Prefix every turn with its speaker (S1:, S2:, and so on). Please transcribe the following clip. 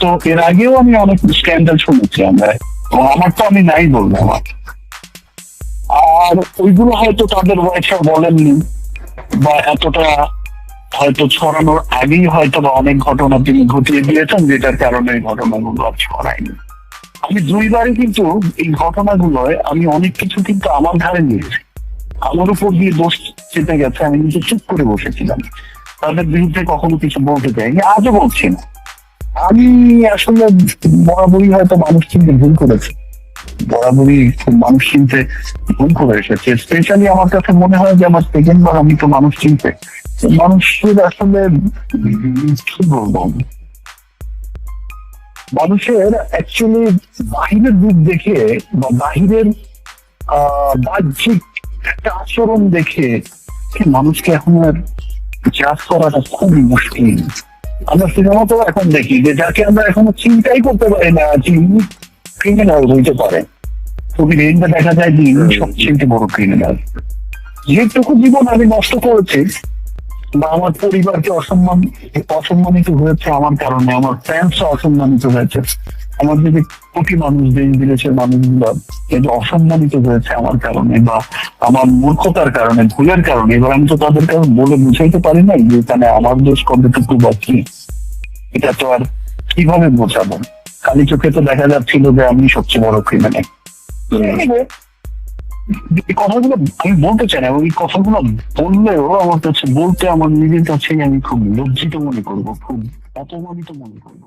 S1: তো এর আগেও আমি অনেক স্ক্যান্ডাল শুনেছি আমরা আমার তো আমি নাই বলব আমার আর ওইগুলো হয়তো তাদের ওয়াইফা বলেননি, বা এতটা হয়তো ছড়ানোর আগেই হয়তো বা অনেক ঘটনা তিনি ঘটিয়ে দিয়েছেন, যেটার কারণে ঘটনাগুলো আর ছড়ায়নি। আমি দুইবারই কিন্তু এই ঘটনাগুলোয় আমি অনেক কিছু কিন্তু আমার ধারে নিয়েছি। আমার উপর দিয়ে দোষ চেপে গেছে, আমি কিন্তু চুপ করে বসেছিলাম। তাদের বিরুদ্ধে কখনো কিছু বলতে চাইনি, আজও বলছি না। আমি আসলে বরাবরই হয়তো মানুষ চিনতে ভুল করেছি। বরাবরই খুব মানুষ চিনতে ভুল করে এসেছে। স্পেশালি আমার কাছে মনে হয় যে আমার সেকেন্ড বার আমি তো মানুষ চিনতে। মানুষের আসলে কি বলব? মানুষের অ্যাকচুয়ালি বাহিরের দিক দেখে বা বাহিরের বাহ্যিক একটা আচরণ দেখে মানুষকে এখন আর জাজ করাটা খুবই মুশকিল। আমরা সিনেমা তো এখন দেখি যে যাকে আমরা এখনও চিন্তাই করতে পারি না যে ক্রিমিনাল হইতে পারে। ছবি রেঞ্জে দেখা যায় যে সবচেয়ে বড় ক্রিমিনাল যেটুকু জীবন আমি নষ্ট করেছি, বা আমার পরিবারকে অসম্মান অসম্মানিত হয়েছে আমার কারণে, আমার ফ্যান্স অসম্মানিত হয়েছে। আমার যে কোটি মানুষ দেশ বিদেশের মানুষগুলো কিন্তু অসম্মানিত হয়েছে আমার কারণে বা আমার মূর্খতার কারণে, ভুলের কারণে, এবার আমি তো তাদের কাছে বলে বুঝাইতে পারি না যে এখানে আমার দোষ কতটুকু বা কি। এটা তো আর কীভাবে বোঝাবো? কালি চোখে তো দেখা যাচ্ছিল যে আমি সবচেয়ে বড় ক্রিমিনাল কথাগুলো আমি বলতে চাই না, এবং এই কথাগুলো বললেও আমার কাছে, বলতে আমার নিজের কাছেই আমি খুব লজ্জিত মনে করব, খুব অপমানিত মনে করব।